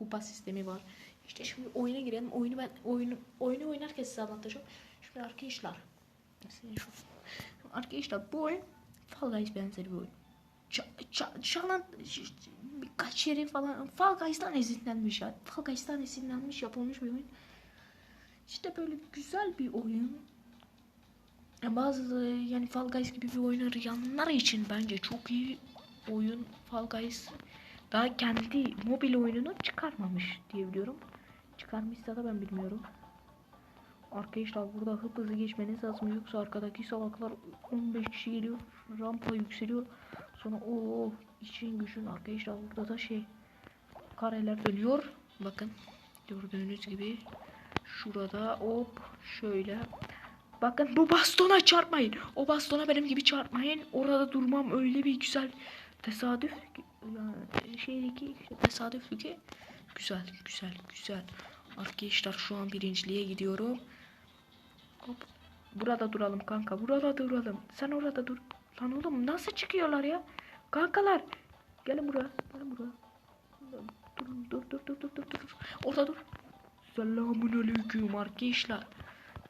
kupa sistemi var. İşte şimdi oyuna girelim. Oyunu ben oyunu oyunu oynarken size anlatacağım. Şimdi arkadaşlar. Arkadaşlar bu oyun Fall Guys benzeri bir oyun. Ça, ça, çalan birkaç yeri falan Fall Guys'tan esinlenmiş ya. Fall Guys'tan esinlenmiş yapılmış bir oyun. İşte böyle güzel bir oyun. Bazı yani Fall Guys gibi bir oyun arayanlar için bence çok iyi oyun Fall Guys. Daha kendi mobil oyununu çıkarmamış diye biliyorum. Çıkarmışsa da ben bilmiyorum. Arkadaşlar burada hıp hızlı geçmeniz lazım. Yoksa arkadaki salaklar 15 kişi geliyor rampa yükseliyor. Sonra o için gücün arkadaşlar burada da şey kareler dönüyor. Bakın gördüğünüz gibi şurada hop şöyle. Bakın bu bastona çarpmayın. O bastona benim gibi çarpmayın. Orada durmam öyle bir güzel tesadüf yani şeydeki işte tesadüf ki güzel güzel güzel arkadaşlar şu an birinciliğe gidiyorum Hop. Burada duralım kanka. Burada duralım. Sen orada dur. Lan oğlum nasıl çıkıyorlar ya? Kankalar. Gelin buraya. Gelin buraya. Dur dur dur dur dur dur dur. Orada dur. Selamun aleyküm arkadaşlar.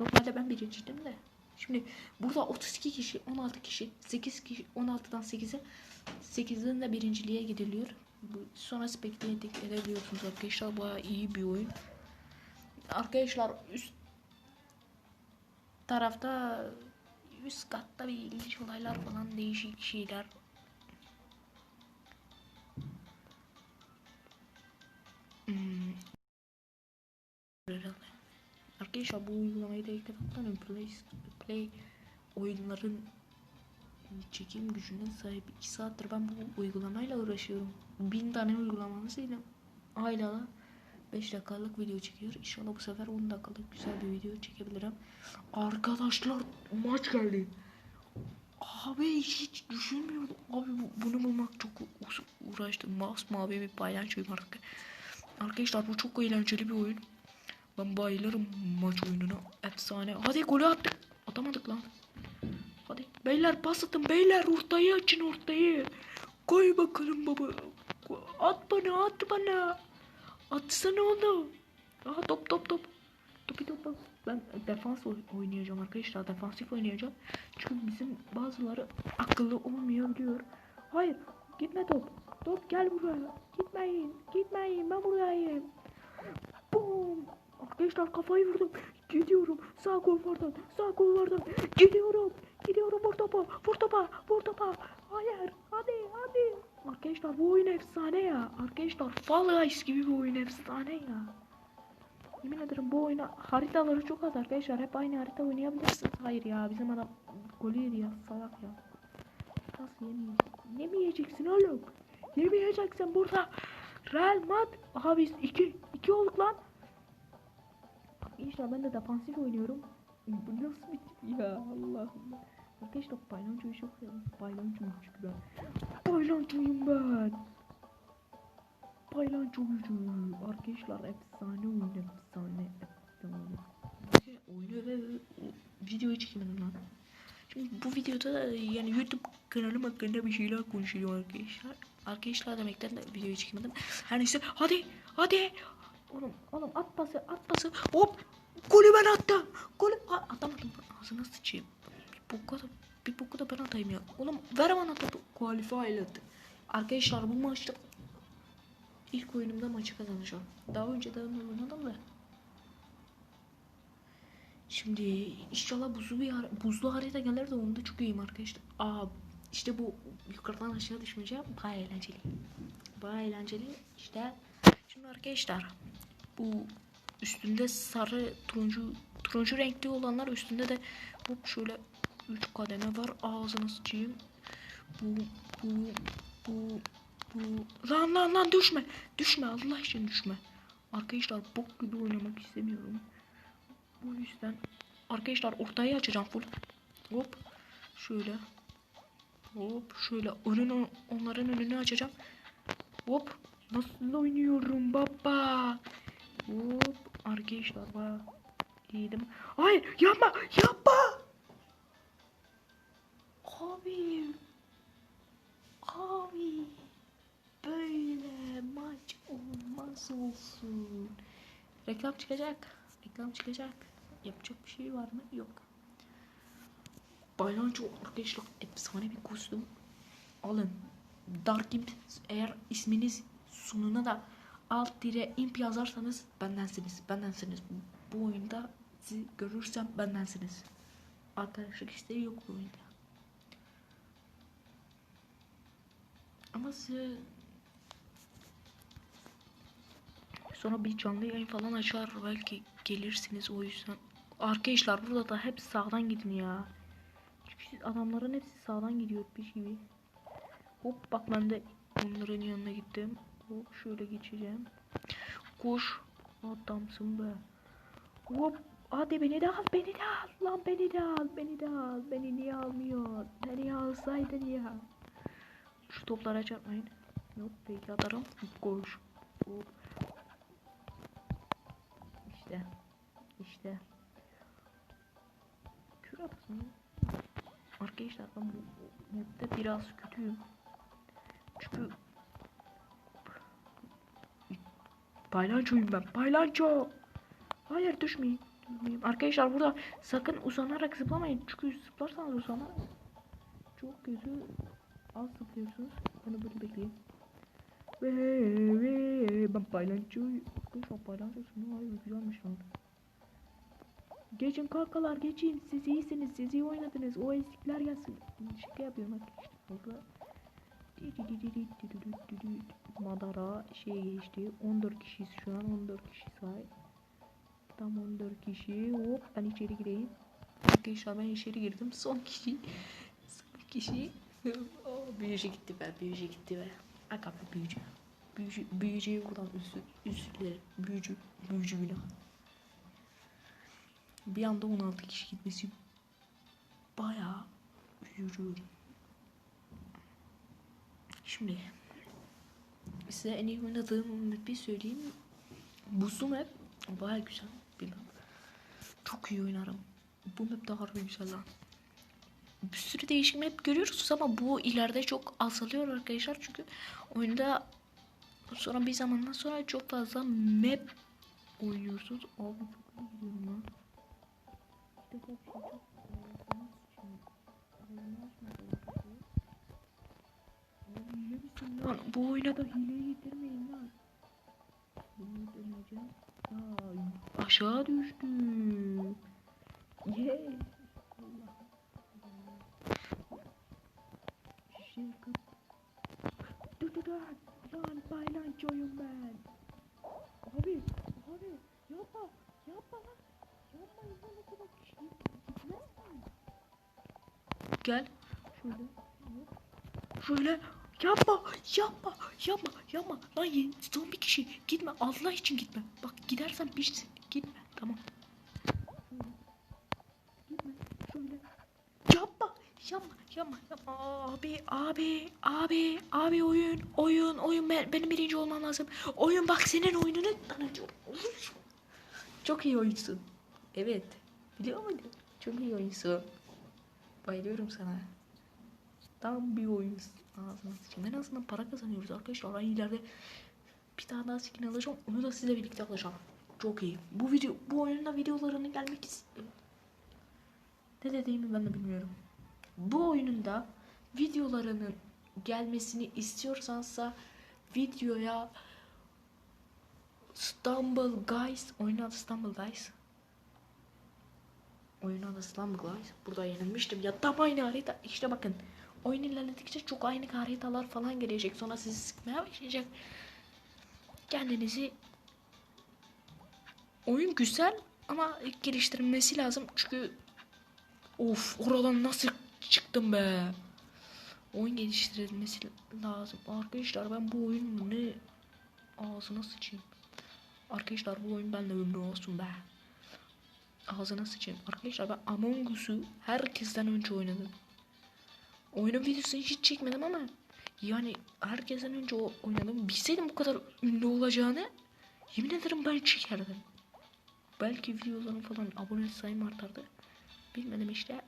Normalde ben birinciydim de. Şimdi burada 32 kişi, 16 kişi, 8 kişi, 16'dan 8'e 8'in de birinciliğe gidiliyor. Bu sonra spekte edebiliyorsunuz arkadaşlar. Bayağı iyi bir oyun. Arkadaşlar üst tarafta üst katta bir ilginç olaylar falan değişik şeyler. Hmm. Arkadaşlar bu uygulamayı da ilk defa kullanıyorum. Play, Play oyunların çekim gücüne sahip 2 saattir ben bu uygulamayla uğraşıyorum. Bin tane uygulamasıyla hala 5 dakikalık video çekiyor. İnşallah bu sefer 10 dakikalık güzel bir video çekebilirim. Arkadaşlar maç geldi. Abi hiç düşünmüyordum. Abi bu- bunu bulmak çok uğraştım. Masmavi bir paylaşıyım artık. Arkadaşlar bu çok eğlenceli bir oyun. Ben bayılırım maç oyununa. Efsane. Hadi golü attık. Atamadık lan. Hadi. Beyler pas atın. Beyler ortayı açın ortayı. Koy bakalım baba. At bana at bana. Atsana onu. Aha top top top. Topu top. Ben defans oy- oynayacağım arkadaşlar. Defansif oynayacağım. Çünkü bizim bazıları akıllı olmayabiliyor. Hayır. Gitme top. Top gel buraya. Gitmeyin. Gitmeyin. Ben buradayım. Arkadaşlar kafayı vurdum. Gidiyorum. Sağ kulvardan. Sağ kulvardan. Gidiyorum. Gidiyorum. Vur topa. Vur topa. Vur topa. Hayır. Hadi. Hadi. Arkadaşlar bu oyun efsane ya. Arkadaşlar Fall Guys gibi bir oyun efsane ya. Yemin ederim bu oyuna haritaları çok az arkadaşlar. Hep aynı harita oynayabilirsiniz. Hayır ya bizim adam golü yedi ya salak ya. Nasıl yemeyeceksin? Yemeyeceksin oğlum. Yemeyeceksin burada. Real Madrid. Aha biz iki, iki olduk lan. İşte ben de defansif oynuyorum. Bu nasıl bir ya Allah'ım. Arkadaşlar paylançoyu çok seviyorum. Paylançoyum çünkü ben. Paylançoyum ben. Paylanço gücü. Arkadaşlar efsane oyun efsane. Efsane. Arkadaşlar oyunu ve videoyu çekemedim lan. Şimdi bu videoda da yani YouTube kanalım hakkında bir şeyler konuşuyorum arkadaşlar. Arkadaşlar demekten de videoyu çekemedim. Her neyse hadi hadi. Oğlum oğlum at pası at pası. Hop golü ben attım. Golü A- atamadım. Ağzına sıçayım. Bir boku da bir boku da ben atayım ya. Oğlum ver bana topu. Qualify attı. Arkadaşlar bu maçta ilk oyunumda maçı kazanacağım. Daha önce de oynadım da. Şimdi inşallah buzlu bir buzlu harita gelir de onda çok iyiyim arkadaşlar. Aa işte bu yukarıdan aşağı düşmeyeceğim. Baya eğlenceli. Baya eğlenceli. İşte şimdi arkadaşlar bu üstünde sarı turuncu turuncu renkli olanlar üstünde de hop şöyle 3 kademe var. Ağzına sıçayım. Bu bu bu bu lan lan lan düşme. Düşme Allah için düşme. Arkadaşlar bok gibi oynamak istemiyorum. Bu yüzden arkadaşlar ortayı açacağım full. Hop şöyle. Hop şöyle önünü onların önünü açacağım. Hop nasıl oynuyorum baba. Hop arkadaşlar baya iyiydim. Hayır yapma yapma. Abi. Abi. böyle maç olmaz olsun. Reklam çıkacak. Reklam çıkacak. Yapacak bir şey var mı? Yok. Baylanço arkadaşlar efsane bir kostüm. Alın. Dark Imp eğer isminiz sonuna da alt dire imp yazarsanız bendensiniz. Bendensiniz. Bu oyunda sizi görürsem bendensiniz. Arkadaşlık isteği yok bu oyunda. Ama size sonra bir canlı yayın falan açar belki gelirsiniz o yüzden. Arkadaşlar burada da hep sağdan gidin ya. Çünkü adamların hepsi sağdan gidiyor bir gibi. Hop bak ben de onların yanına gittim. Şöyle geçeceğim. Koş. Adamsın be. Hop. Hadi beni de al beni de al. Lan beni de al beni de al. Beni niye almıyor? Beni alsaydın ya şu toplara çarpmayın. Yok peki atarım. Koş. Hop. işte. İşte. Kür atsın arkadaşlar ben bu modda biraz kötüyüm. Çünkü paylançoyum ben paylanço Hayır düşmeyin. düşmeyin. Arkadaşlar burada sakın uzanarak zıplamayın. Çünkü zıplarsanız uzanarak çok kötü az zıplıyorsunuz. Bana böyle bekleyin. Ve ve ben paylanço. Arkadaşlar hayır güzelmiş lan. Geçin kankalar geçin. Siz iyisiniz. Siz iyi oynadınız. O ezikler gelsin. Şaka yapıyorum arkadaşlar. Madara şey geçti. 14 kişiyiz şu an. 14 kişi sahip. Tam 14 kişi. Hop ben içeri gireyim. Arkadaşlar ben içeri girdim. Son kişi. Son kişi. oh, büyücü gitti be. Büyücü gitti be. Aga be büyücü. Büyücü, büyücüye buradan üzülerim. Büyücü, büyücü günah. Bir anda 16 kişi gitmesi bayağı üzücü. Şimdi size en iyi oynadığım map'i söyleyeyim. Buzlu map baya güzel bir map. Çok iyi oynarım. Bu map de harbi güzel lan. Bir sürü değişik map görüyoruz ama bu ileride çok azalıyor arkadaşlar çünkü oyunda sonra bir zamandan sonra çok fazla map oynuyorsunuz. Abi çok iyi lan. İşte çok şey çok Lan bu oyuna da hileyi getirmeyin lan. Bunu deneyeceğim. Aa, aşağı düştü. Yes. Şirket. Dur dur dur. Lan paylançoyum ben. Abi, abi yapma, yapma lan. Yapma kişi gitmez mi? Gel. Şöyle. Şöyle. Yapma, yapma, yapma, yapma. Lan ye- son bir kişi. Gitme, Allah için gitme. Bak gidersen pişsin. Gitme, tamam. Gitme, şöyle. Yapma, yapma, yapma, yapma. Abi, abi, abi, abi oyun, oyun, oyun. Ben, benim birinci olmam lazım. Oyun bak senin oyununu tanıtıyorum. Çok iyi oyunsun. Evet. Biliyor muydun? Çok iyi oyunsun. Bayılıyorum sana. Tam bir oyun. Ağzına sıçayım. En azından para kazanıyoruz arkadaşlar. Ben ileride bir tane daha skin alacağım. Onu da sizle birlikte alacağım. Çok iyi. Bu video, bu oyunda videolarını gelmek istiyorum. Ne dediğimi ben de bilmiyorum. Bu oyununda videolarının gelmesini istiyorsansa videoya Stumble Guys oyunun adı Stumble Guys Oyunun adı Stumble Guys Burada yenilmiştim ya tam aynı harita işte bakın Oyun ilerledikçe çok aynı haritalar falan gelecek sonra sizi sıkmaya başlayacak Kendinizi Oyun güzel ama geliştirilmesi lazım çünkü Of oradan nasıl çıktım be Oyun geliştirilmesi lazım Arkadaşlar ben bu oyunu ne Ağzına sıçayım Arkadaşlar bu oyun benimle ömrü olsun be. Ağzına sıçayım. Arkadaşlar ben Among Us'u herkesten önce oynadım. Oyunun videosunu hiç çekmedim ama yani herkesten önce o- oynadım. Bilseydim bu kadar ünlü olacağını yemin ederim ben çekerdim. Belki videolarım falan abone sayım artardı. Bilmedim işte.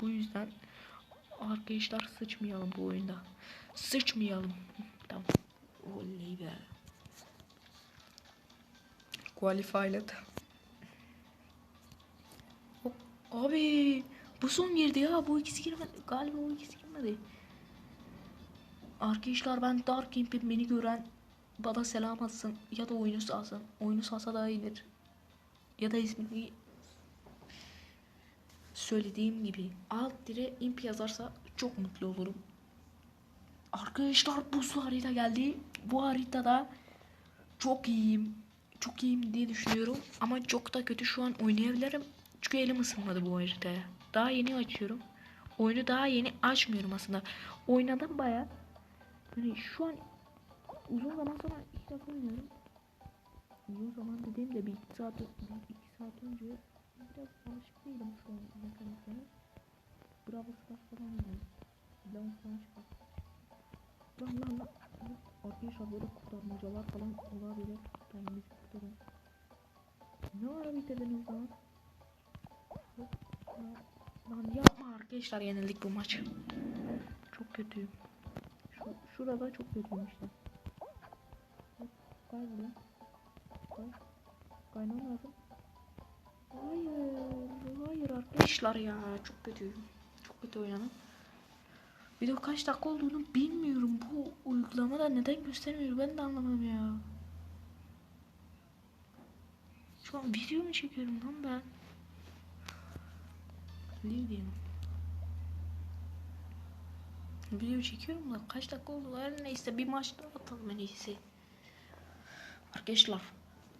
Bu yüzden arkadaşlar sıçmayalım bu oyunda. Sıçmayalım. Tamam. Oley be. Qualified. Abi bu son girdi ya. Bu ikisi girmedi. Galiba o ikisi girmedi. Arkadaşlar ben Dark Imp'im beni gören bana selam atsın ya da oyunu salsın. Oyunu salsa daha iyidir. Ya da ismini söylediğim gibi alt dire imp yazarsa çok mutlu olurum. Arkadaşlar buzlu harita geldi. Bu haritada çok iyiyim. Çok iyiyim diye düşünüyorum. Ama çok da kötü şu an oynayabilirim. Çünkü elim ısınmadı bu haritaya. Daha yeni açıyorum. Oyunu daha yeni açmıyorum aslında. Oynadım baya. Hani şu an uzun zaman sonra ilk defa oynuyorum. Uzun zaman dediğim de bir iki saat, bir iki saat önce biraz alışık değilim şu an mekaniklere. Bravo Stars falan oynuyorum. Lan falan çıkar. Lan lan lan. Arkadaşlar böyle kurtarmacalar falan olabilir. Kendinizi kurtarın. Ne ara bitirdiniz lan? Lan, lan yapma arkadaşlar yenildik bu maç. Çok kötüyüm. Şu, şurada çok kötüyüm işte. Hop, kay buraya. Kay. Kaymam lazım. Hayır, hayır arkadaşlar ya çok kötüyüm. Çok kötü oynadım. Bir de kaç dakika olduğunu bilmiyorum. Bu uygulamada neden göstermiyor ben de anlamadım ya. Şu an video mu çekiyorum lan ben? Diyeyim. Video çekiyorum da kaç dakika oldu her neyse bir maç daha atalım en iyisi. Arkadaşlar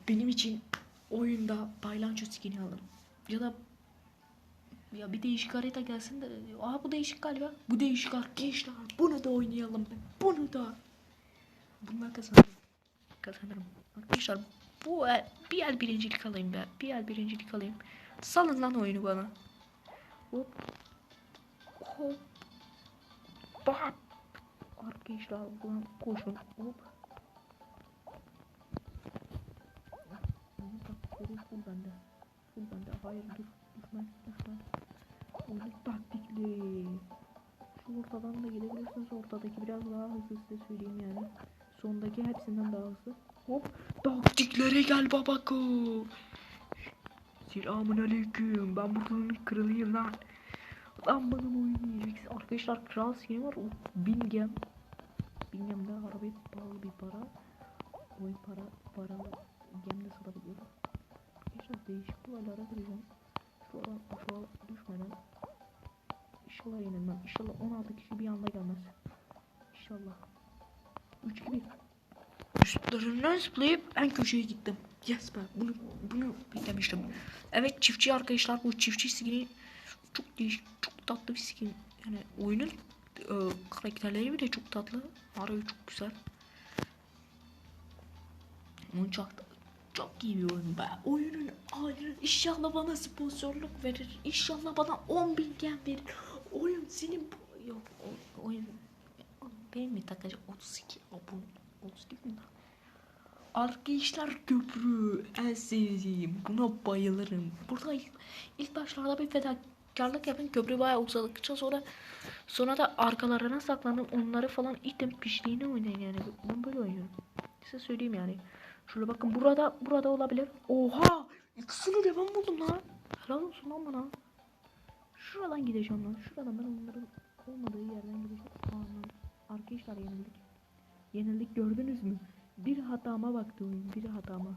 benim için oyunda paylanço skin'i alın. Ya da ya bir değişik harita gelsin de aa bu değişik galiba. Bu değişik arkadaşlar. Bunu da oynayalım. Bunu da. Bunlar kazanırım. Kazanırım. Arkadaşlar bu el, bir el birincilik alayım be. Bir el birincilik alayım. Salın lan oyunu bana. Hop. Hop. Bak. Arkadaşlar buradan koşun. Hop. Taktikleri full bende. Full bende. Hayır dur. Düşman. Düşman. Oyun taktikli. Şu ortadan da gidebilirsiniz. Ortadaki biraz daha hızlı size söyleyeyim yani. Sondaki hepsinden daha hızlı. Hop. Taktiklere gel babako. Selamun aleyküm. Ben buradan kralıyım lan. Lan bana oynayacaksın. Arkadaşlar kral skin var. O Bingem. Bingem de harbi pahalı bir para. Oyun para paralı gemde satabiliyorum. Arkadaşlar değişik duvarlara gireceğim. Şu ara aşağı düşmeden. İnşallah yenilmem. İnşallah 16 kişi bir anda gelmez. İnşallah. 3 gibi. Üstlerinden zıplayıp en köşeye gittim. Yes be. Bunu, bunu beklemiştim. Evet çiftçi arkadaşlar bu çiftçi skini çok değişik, çok tatlı bir skin. Yani oyunun e, karakterleri bile çok tatlı. Harbi çok güzel. Oyun çok, çok iyi bir oyun be. Oyunun ayrı. İnşallah bana sponsorluk verir. İnşallah bana 10 bin gen verir. Oyun senin bu... Yok oyun... Benim mi takacak 32 abone? 32 mi? Arkadaşlar köprü en sevdiğim. Buna bayılırım. Burada ilk, başlarda bir fedakarlık yapın. Köprü bayağı uzadıkça sonra sonra da arkalarına saklanın. Onları falan itin pişliğine oynayın yani. Ben böyle oynuyorum. Size söyleyeyim yani. Şöyle bakın burada burada olabilir. Oha! İkisini de ben buldum lan. Helal olsun lan bana. Şuradan gideceğim lan. Şuradan ben onların olmadığı yerden gideceğim. Arkadaşlar yenildik. Yenildik gördünüz mü? Bir hatama baktı oyun. Bir hatama.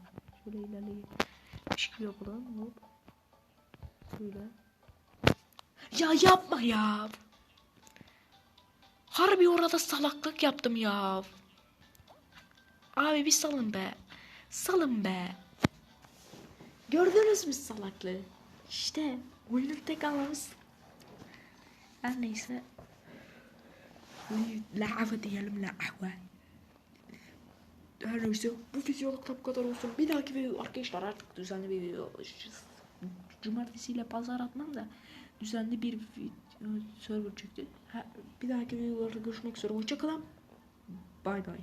Şöyle ilerleyin. İş gibi yapalım. Hop. Şöyle. Ya yapma ya. Harbi orada salaklık yaptım ya. Abi bir salın be. Salın be. Gördünüz mü salaklığı? İşte oyunun tek anlamı her neyse. Lava diyelim lava. Her neyse bu videolukta bu kadar olsun. Bir dahaki video arkadaşlar artık düzenli bir video. Cumartesi ile pazar atmam da düzenli bir server çıktı. Bir dahaki videolarda görüşmek üzere. Hoşçakalın. Bay bay.